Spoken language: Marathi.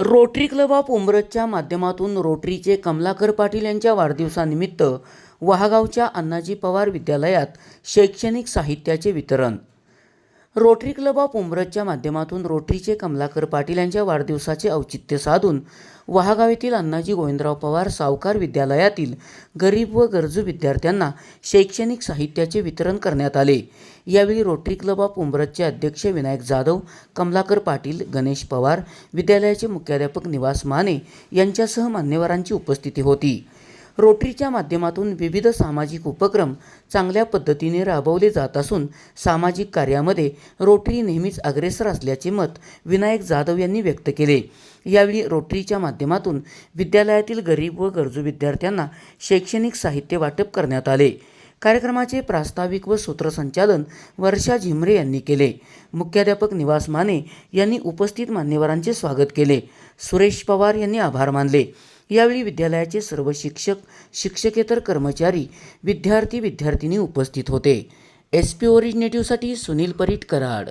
रोटरी क्लब ऑफ उमरजच्या माध्यमातून रोटरीचे कमलाकर पाटील यांच्या वाढदिवसानिमित्त वहागावच्या अण्णाजी पवार विद्यालयात शैक्षणिक साहित्याचे वितरण. रोटरी क्लब ऑफ उमरजच्या माध्यमातून रोटरीचे कमलाकर पाटील यांच्या वाढदिवसाचे औचित्य साधून वहागाव येथील अण्णाजी गोविंदराव पवार सावकार विद्यालयातील गरीब व गरजू विद्यार्थ्यांना शैक्षणिक साहित्याचे वितरण करण्यात आले. यावेळी रोटरी क्लब ऑफ उमरजचे अध्यक्ष विनायक जाधव कमलाकर पाटील गणेश पवार विद्यालयाचे मुख्याध्यापक निवास माने यांच्यासह मान्यवरांची उपस्थिती होती. रोटरीच्या माध्यमातून विविध सामाजिक उपक्रम चांगल्या पद्धतीने राबवले जात असून सामाजिक कार्यामध्ये रोटरी नेहमीच अग्रेसर असल्याचे मत विनायक जाधव यांनी व्यक्त केले. यावेळी रोटरीच्या माध्यमातून विद्यालयातील गरीब व गरजू विद्यार्थ्यांना शैक्षणिक साहित्य वाटप करण्यात आले. कार्यक्रमाचे प्रास्ताविक व सूत्रसंचालन वर्षा झिमरे यांनी केले. मुख्याध्यापक निवास माने यांनी उपस्थित मान्यवरांचे स्वागत केले. सुरेश पवार यांनी आभार मानले. यावेळी विद्यालयाचे सर्व शिक्षक शिक्षकेतर कर्मचारी विद्यार्थी विद्यार्थिनी उपस्थित होते. एस पी ओरिजिनेटिव्हसाठी सुनील परीट कराड